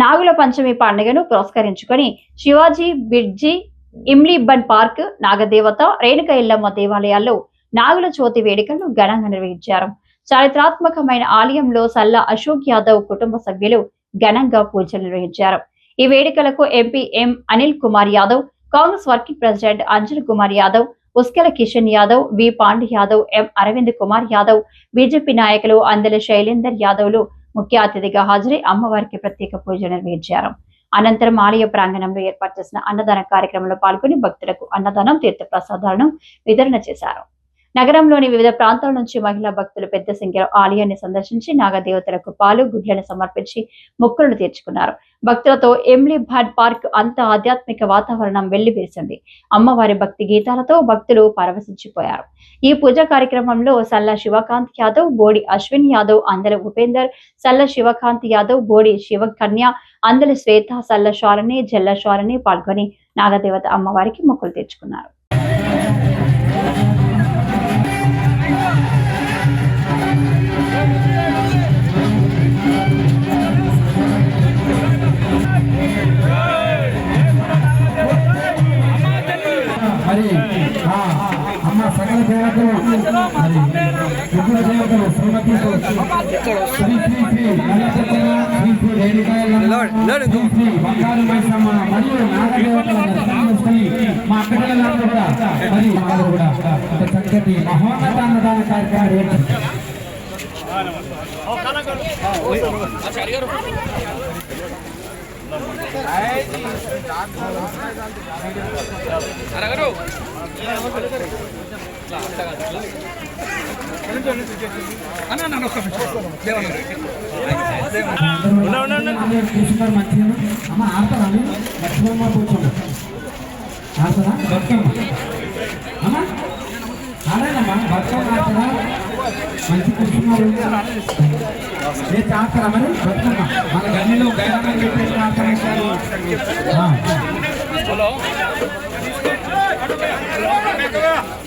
నాగుల పంచమి పండుగను పురస్కరించుకొని శివాజీ బిడ్జి ఇమ్లీబన్ పార్క్ నాగదేవత రేణుక ఇల్లమ్మ దేవాలయాల్లో నాగుల చవితి వేడుకలను ఘనంగా నిర్వహించారు. చారిత్రాత్మకమైన ఆలయంలో సల్లా అశోక్ యాదవ్ కుటుంబ సభ్యులు ఘనంగా పూజలు నిర్వహించారు. ఈ వేడుకలకు MP M Anil Kumar Yadav Congress working president Anjan Kumar Yadav Uskela Kishan Yadav V Pand Yadav M Aravind Kumar Yadav BJP నాయకులు అందెల శైలేందర్ యాదవ్లు ముఖ్య అతిథిగా హాజరై అమ్మవారికి ప్రత్యేక పూజ నిర్వహించారు. అనంతరం ఆలయ ప్రాంగణంలో ఏర్పాటు చేసిన అన్నదాన కార్యక్రమంలో పాల్గొని భక్తులకు అన్నదానం తీర్థ ప్రసాదాలను వితరణ చేశారు. నగరంలోని వివిధ ప్రాంతాల నుంచి మహిళా భక్తులు పెద్ద సంఖ్యలో ఆలయాన్ని సందర్శించి నాగదేవతలకు పాలు గుడ్లను సమర్పించి మొక్కులను తీర్చుకున్నారు. భక్తులతో ఎమ్లీ భాడ్ పార్క్ అంత ఆధ్యాత్మిక వాతావరణం వెల్లివిరిసింది. అమ్మవారి భక్తి గీతాలతో భక్తులు పరవశించిపోయారు. ఈ పూజా కార్యక్రమంలో సల్ల శివకాంత్ యాదవ్ బోడి అశ్విన్ యాదవ్ అందల ఉపేందర్ సల్ల శివకాంత్ యాదవ్ బోడి శివకన్య అందల శ్వేత సల్ల శారణి జల్ల శాలిని పాల్గొని నాగదేవత అమ్మవారికి మొక్కులు తెచ్చుకున్నారు అమ్మ సకల దేవతలు మరి విగ్రహ దేవతలు శ్రీమతి శ్రీ శ్రీ శ్రీ నల్లచర్చన శ్రీ శ్రీ రేణుకాయలమ్మ, శ్రీ శ్రీ బంగారు మైసమ్మ మరియు నాగదేవతల దర్శనం చేసుకుని మా అక్కడిలందరూ కూడా మరి వాళ్ళు కూడా ఒక చక్కటి మహోన్నత అన్నదాన కార్యక్రమం అమ్మ ఆడతారా లక్ష్మమ్మ కూర్చోండి ఆడతారా బతుకమ్మ అమ్మ ఆడానమ్మా బతుకమ్మ ఆడతారా మంచి కూర్చున్నారు మీరు చేస్తారా మరి బతుకమ్మ. మన గన్నిలో గైరాన్ని చెప్పేసి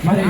మరి